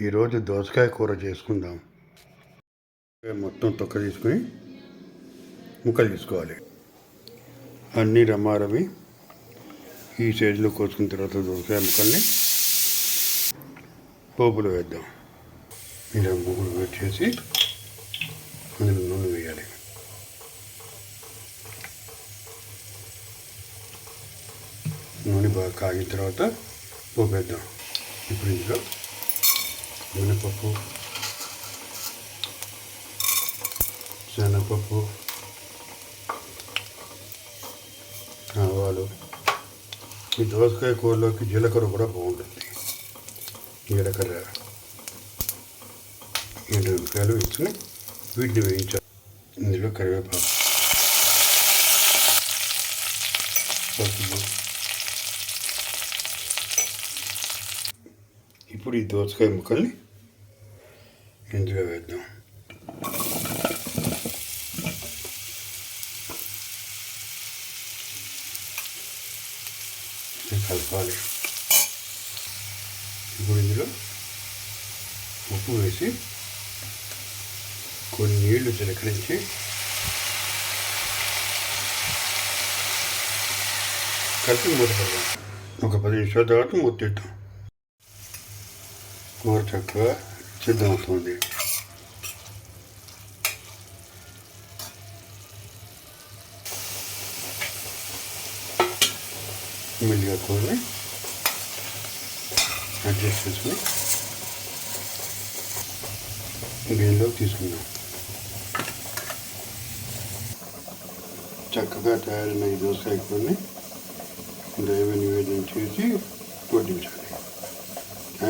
ఈరోజు దోసకాయ కూర చేసుకుందాం. మొత్తం తొక్క తీసుకుని ముక్కలు తీసుకోవాలి అన్నీ రమారవి ఈ సైజులో కోసుకున్న తర్వాత దోసకాయ ముక్కల్ని పోపులు వేద్దాం. ఇలా ముగ్గురు వేట్ చేసి అందులో నూనె వేయాలి. నూనె బాగా కాగిన తర్వాత పోపు వేద్దాం. ఇప్పుడు ఇందులో మినపప్పు శనగపప్పు. ఆవాలు. ఈ దోసకాయ కూరలోకి జీలకర్ర కూడా బాగుంటుంది. జీలకర్ర. ఎండుమిరపకాయలు వేసుకుని వీటిని వేయించాలి. ఇందులో కరివేపాకు. పసుపు. ఇప్పుడు ఈ దోసకాయ ముక్కల్ని ఇందులో వేద్దాం. కలపాలి. ఇప్పుడు ఇందులో ఉప్పు వేసి కొన్ని నీళ్ళు చిలకరించి కలిపి మూత ఒక పది నిమిషాల తర్వాత మూత కూర చక్కగా సిద్ధమవుతుంది మెల్లిగా కూరని అడ్జస్ట్ చేసుకుని గిన్నెలోకి తీసుకున్నాం చక్కగా తయారైన ఈ దోసకాయ కూరని దైవ నివేదన చేసి వడ్డించాలి